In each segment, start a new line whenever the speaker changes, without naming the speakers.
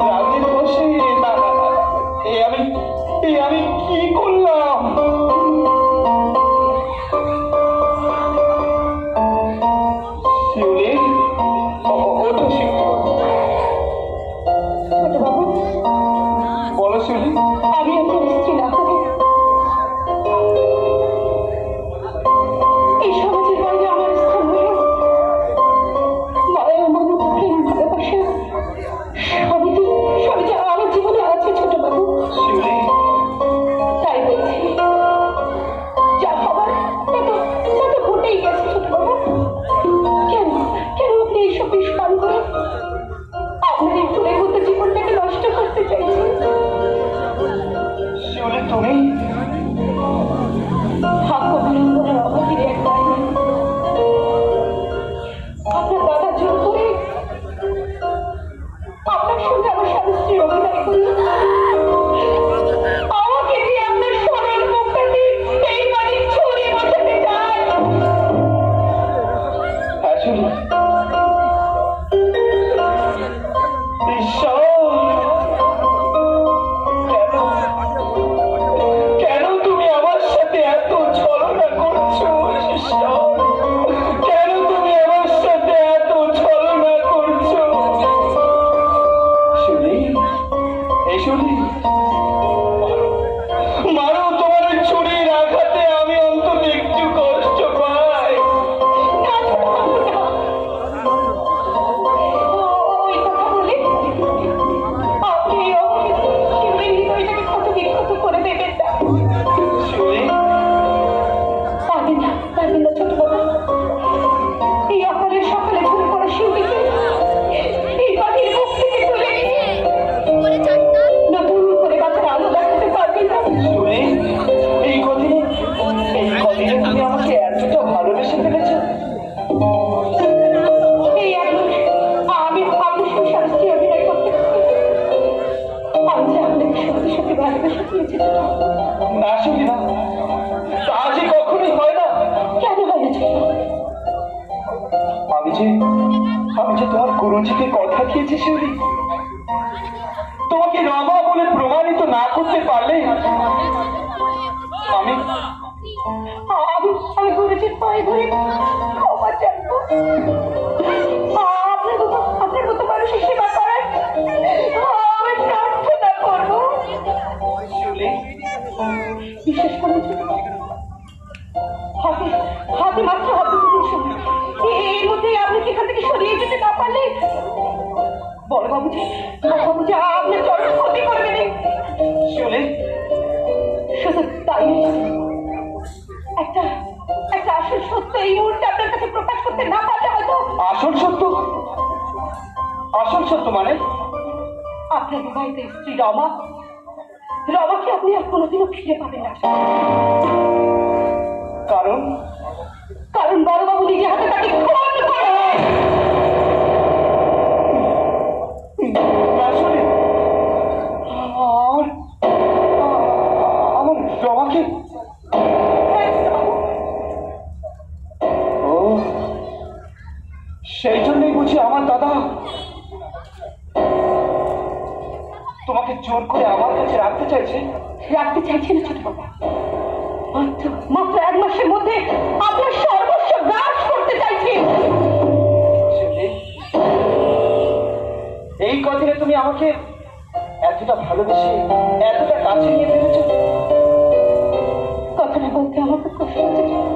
রাগের বসে না। এ আমি এ আমি কি করলাম
আমি
শিউলি তুমি
ভাগ্য
我错了老公
না
শুনি
না
তা যে কখনোই হয় না
কেন হয়
আমি যে আমি যে তোমার গুরুজিকে কথা দিয়েছি শিউরি তোমাকে রমা বলে প্রমাণিত না করতে পারলে আমি
পায়ে ধরে বিশেষ করে হাতে হাতে মাত্র হাতে এর মধ্যে আপনি সেখান থেকে সরিয়ে যেতে না পারলে বড় বাবুজি বড় বাবুজি আপনার চরম ক্ষতি করবে না।
শিউলি
শুধু তাই একটা আসল সত্য এই মুহূর্তে আপনার কাছে প্রকাশ করতে না পারলে হয়তো
আসল সত্য? আসল সত্য মানে?
আপনার বিবাহিত স্ত্রী রমা। রমাকে আপনি আর কোনোদিনও ফিরে পাবেন না।
কারণ?
কারণ বড়বাবু নিজে হাতে তাকে খুন করে
রাখতে চাইছে
না ছোট মাত্র মাত্র এক মাসের মধ্যে আপনার সর্বস্ব গ্রাস করতে চাইছে।
এই কদিনে তুমি আমাকে এতটা ভালোবেসে এতটা কাছে নিয়ে ফেলেছ?
কথাটা বলতে আমাকে কষ্ট হচ্ছে।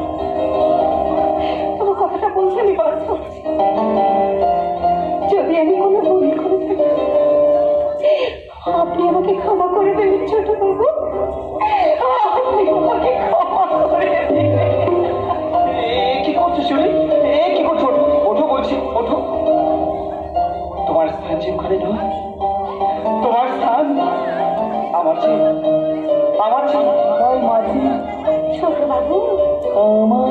Oh,
my